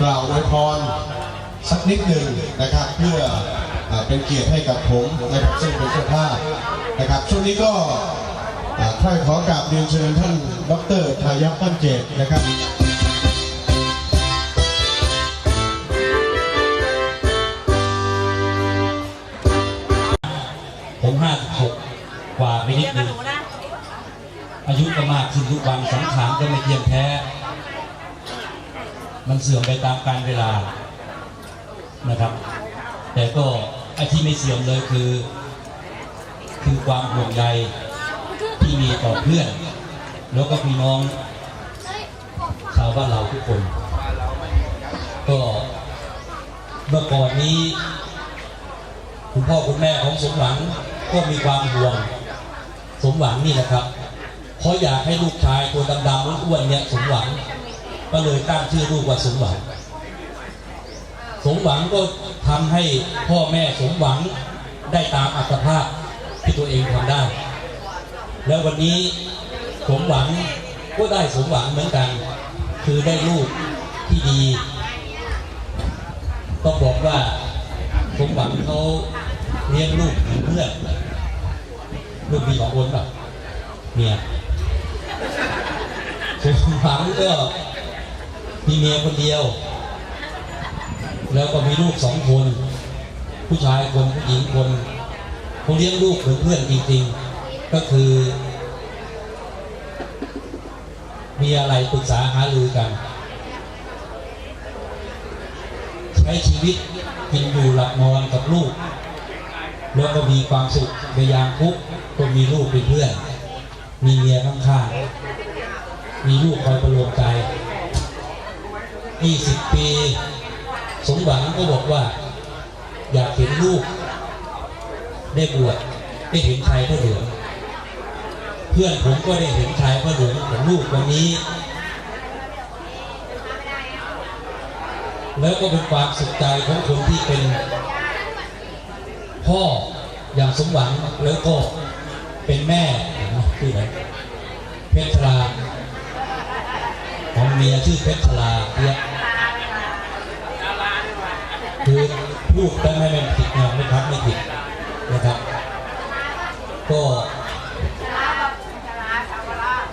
กล่าวอวยพรสักนิดหนึ่งนะครับ เพื่ออ่าเป็นเกียรติให้กับผมนะครับซึ่งเป็นเจ้าภาพนะครับช่วงนี้ก็อ่าค่อยขอกราบเรียนเชิญท่านดรทายัพปั้นเจตนะครับผมห้าสิบหกกว่าไปนิดเรียกกันึบงหนูนะอายุก็มากขึ้นทุกวันสังขารก็ไม่เทียมแท้ มันเสื่อมไปตามกาลเวลานะครับ แต่ก็ไอ้ที่ไม่เสื่อมเลยคือ คือความห่วงใยที่มีต่อเพื่อน แล้วก็พี่น้องชาวบ้านเราทุกคน ก็เมื่อก่อนนี้ คุณพ่อคุณแม่ของสมหวังก็มีความห่วงสมหวังนี่นะครับเพราะอยากให้ลูกชายตัวดำๆอ้วนๆเนี่ยสมหวัง ก็เลยตั้งชื่อลูกว่าสมหวัง สมหวังก็ทำให้พ่อแม่สมหวังได้ตามอัตภาพที่ตัวเองทำได้ แล้ววันนี้สมหวังก็ได้สมหวังเหมือนกัน คือได้ลูกที่ดีต้องบอกว่าสมหวังเขาเลี้ยงลูกเหมือนเพื่อนลูกมีสองคนแบบเมียสมหวังก็ มีเมียคนเดียว แล้วก็มีลูกสองคน ผู้ชายคนผู้หญิงคนเขาเลี้ยงลูกเหมือนเพื่อนจริงๆ ก็คือ มีอะไรปรึกษาหารือกัน ใช้ชีวิตกินอยู่หลับนอนกับลูก แล้วก็มีความสุขในยามทุกข์ก็มีลูกเป็นเพื่อน มีเมียข้างๆมีลูกคอยประโลมใจ 20 ปี สมหวังก็บอกว่า อยากเห็นลูก ได้บวชได้เห็นชายพระเหลืองเพื่อนผมก็ได้เห็นชายพระเหลืองของลูกวันนี้ แล้วก็เป็นความสุขใจของคนที่เป็น พ่ออย่างสมหวังแล้วก็เป็นแม่ชื่ออะไรเพชรชลาของเมียชื่อเพชรชลาเนี่ยคือ พูดแต่ไม่เป็นผิดนะไม่ทักไม่ผิดนะครับ ก็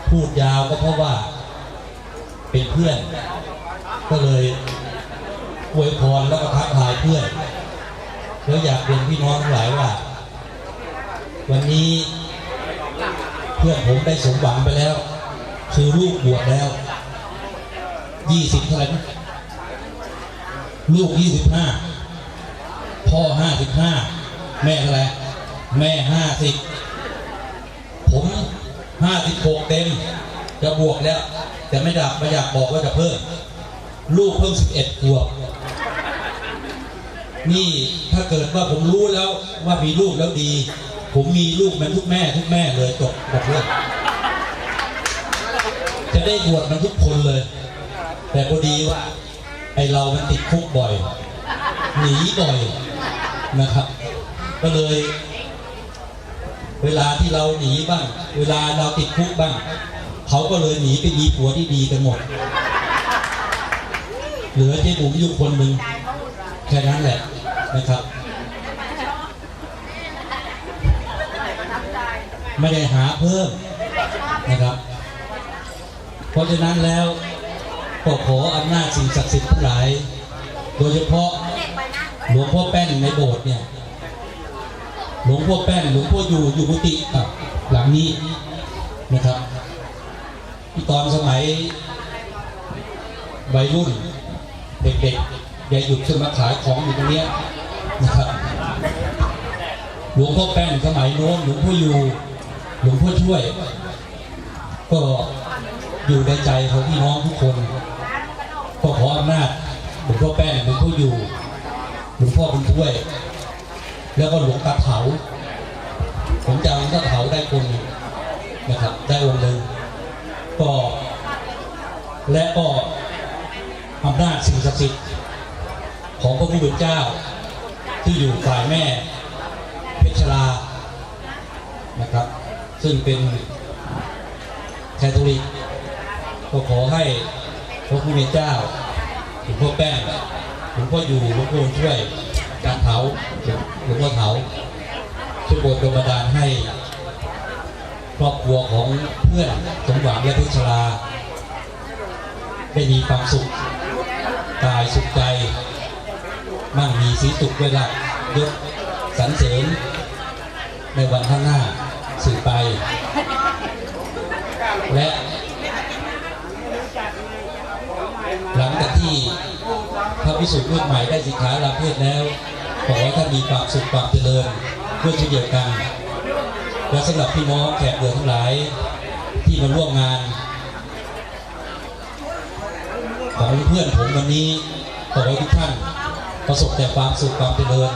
พูดยาวก็เพราะว่า เป็นเพื่อน ก็เลยอวยพรแล้วก็ทักทายเพื่อนแล้วอยากเรียนพี่น้องทั้งหลายว่า วันนี้เพื่อนผมได้สมหวังไปแล้ว คือลูกบวชแล้วยี่สิบเท่าไหร่ลูกยี่สิบห้า พ่อห้าสิบห้าแม่เท่าไหร่แม่ห้าสิบผมห้าสิบหกเต็ม จะบวกแล้ว แต่ไม่อยากไม่อยากบอกว่าจะเพิ่ม ลูกเพิ่มสิบเอ็ดขวบนี่ถ้าเกิดว่าผมรู้แล้วว่ามีลูกแล้วดี ผมมีลูกเหมันทุกแม่ทุกแม่เลยจบหมดเรื่องจะได้บวชมันทุกคนเลย แต่พอดีว่าไอเรามันติดคุกบ่อย หนีบ่อย นะครับ ก็เลย เวลาที่เราหนีบ้าง เวลาเราติดคุกบ้าง เขาก็เลยหนีไปมีผัวที่ดีกันหมด เหลือเจ๊บุ๋มอยู่คนหนึ่งแค่นั้นแหละนะครับ ไม่ได้หาเพิ่มนะครับ เพราะฉะนั้นแล้วก็ขออำนาจสิ่งศักดิ์สิทธิ์ทั้งหลาย โดยเฉพาะ หลวงพ่อแป้นในโบสถ์เนี่ย หลวงพ่อแป้นหลวงพ่ออยู่อยู่กุฏิหลังนี้นะครับที่ตอนสมัยวัยรุ่นเด็กๆย่าหยุดขึ้นมาขายของอยู่ตรงเนี้ยนะครับหลวงพ่อแป้นสมัยโน้นหลวงพ่ออยู่หลวงพ่อช่วย ก็อยู่ในใจของพี่น้องทุกคน ก็ขออำนาจหลวงพ่อแป้นหลวงพ่ออยู่ หลวงพ่อบุญช่วย แล้วก็หลวงตาเถาผมจำหลวงตาเถาได้คนนะครับ ได้องค์หนึ่งก็ และก็อำนาจสิ่งศักดิ์สิทธิ์ของพระผู้เป็นเจ้า ที่อยู่ฝ่ายแม่เพชรลานะครับ ซึ่งเป็นแคทอลิกก็ขอให้พระผู้เป็นเจ้าหลวงพ่อแป้ง หลวงพ่ออยู่หลวงพ่อช่วยการเถาหลวงพ่อเถาช่วยโปรดดลบันดาลให้ครอบครัวของเพื่อนสมหวังและเพชราได้มีความสุขกายสุขใจ มั่งมีสีสุขด้วยลักยศสรรเสริญ ในวันข้างหน้าสืบไป และ หลังจากที่ พิสุทธิ์รุ่นใหม่ได้สิกขาลาเพศแล้ว ขอให้ท่านมีความสุขความเจริญด้วยเช่นเดียวกัน และสำหรับพี่น้องแขกเรือทั้งหลายที่มาร่วมงาน ของเพื่อนผมวันนี้ขอให้ทุกท่านประสบแต่ความสุขความเจริญ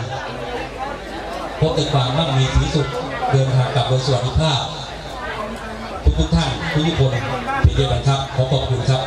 พบแต่ความมั่งมีสีสุขเดินทางกลับโดยสวัสดิภาพ ทุกทุกท่านทุกทุกคนเป็นเดียวกันครับ ขอขอบคุณครับ